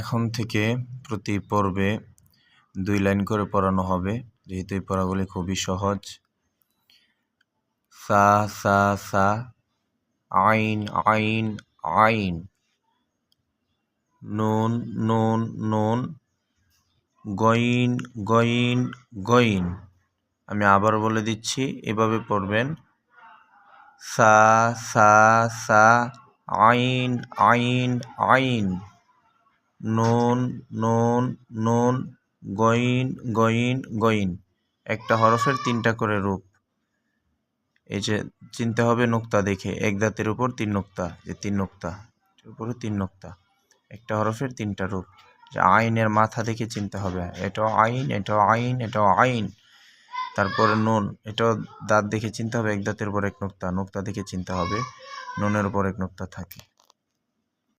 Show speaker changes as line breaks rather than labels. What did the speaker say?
এখন থেকে প্রতি পর্বে দুই লাইন করে পড়ানো হবে, যেহেতু এই পড়াগুলি খুবই সহজ। সা সা সা, আইন আইন আইন, নুন নুন নুন, গইন গইন গইন। আমি আবার বলে দিচ্ছি, এভাবে পড়বেন। সা সা সা, আইন আইন আইন। নুন নুন নুন, গইন গইন গইন। একটা হরফের তিনটা করে রূপ। এই যে চিনতে হবে নোক্তা দেখে। এক দাঁতের উপর তিন নোক্তা, যে তিন নোক্তা উপরে তিন নোক্তা। একটা হরফের তিনটা রূপ। যে আইনের মাথা দেখে চিনতে হবে। এটাও আইন এটাও আইন এটাও আইন। তারপরে নুন, এটাও দাঁত দেখে চিনতে হবে। এক দাঁতের উপর এক নোক্তা নোক্তা দেখে চিনতে হবে। নুনের উপর এক নোক্তা থাকে।